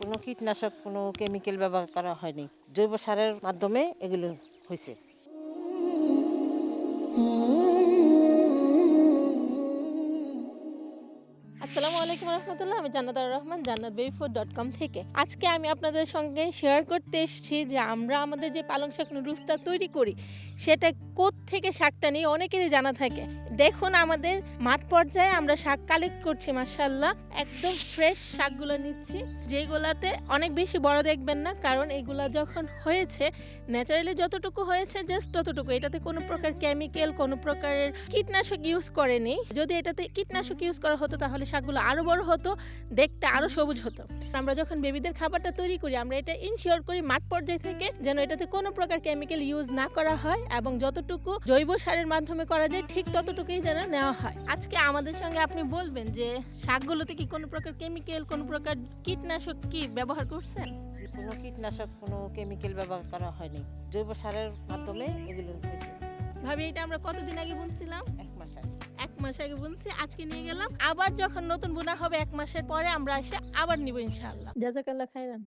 কোনো কীটনাশক, কোনো কেমিক্যাল ব্যবহার করা হয়নি। জৈব সারের মাধ্যমে এগুলো হয়েছে। আসসালামু আলাইকুম রহমতুল্লাহ, আমি জান্নাত রহমান জান্নাত বেবি ফুড ডট কম থেকে। আজকে আমি আপনাদের সঙ্গে শেয়ার করতে এসেছি যে আমরা আমাদের যে পালং শাক নুডলসটা তৈরি করি, সেটা থেকে শাকটা নিয়ে অনেকেরই জানা থাকে। দেখুন আমাদের মাঠ পর্যায়ে আমরা শাক কালেক্ট করছি মার্শাল্লাহ একদম ফ্রেশ শাকগুলো নিচ্ছি। যেগুলাতে অনেক বেশি বড় দেখবেন না, কারণ এগুলা যখন হয়েছে ন্যাচারালি যতটুকু হয়েছে জাস্ট ততটুকু। এটাতে কোনো প্রকার কেমিক্যাল কোনো প্রকারের কীটনাশক ইউজ করেনি। যদি এটাতে কীটনাশক ইউজ করা হতো, তাহলে শাকগুলো আরও বড় হতো, দেখতে আরও সবুজ হতো। আমরা যখন বেবিদের খাবারটা তৈরি করি, আমরা এটা ইনশিওর করি মাঠ পর্যায় থেকে যেন এটাতে কোনো প্রকার কেমিক্যাল ইউজ না করা হয় এবং যতটুকু জৈব সারের মাধ্যমে করা যায়, ঠিক ততটুকুই যেন নেওয়া হয়। আজকে আমাদের সঙ্গে আপনি বলবেন যে শাকগুলোতে কি কোনো প্রকার কেমিক্যাল কোনো প্রকার কীটনাশক কি ব্যবহার করছেন? কোনো কীটনাশক কোনো কেমিক্যাল ব্যবহার করা হয়নি। জৈব সারের মাধ্যমে এগুলো হয়েছে। ভাবি এটা আমরা কতদিন আগে বুনছিলাম? এক মাস আগে। এক মাস আগে বুনছি আজকে নিয়ে গেলাম। আবার যখন নতুন বোনা হবে এক মাসের পরে আমরা এসে আবার নিব ইনশাআল্লাহ। জাজাকাল্লাহ খাইরান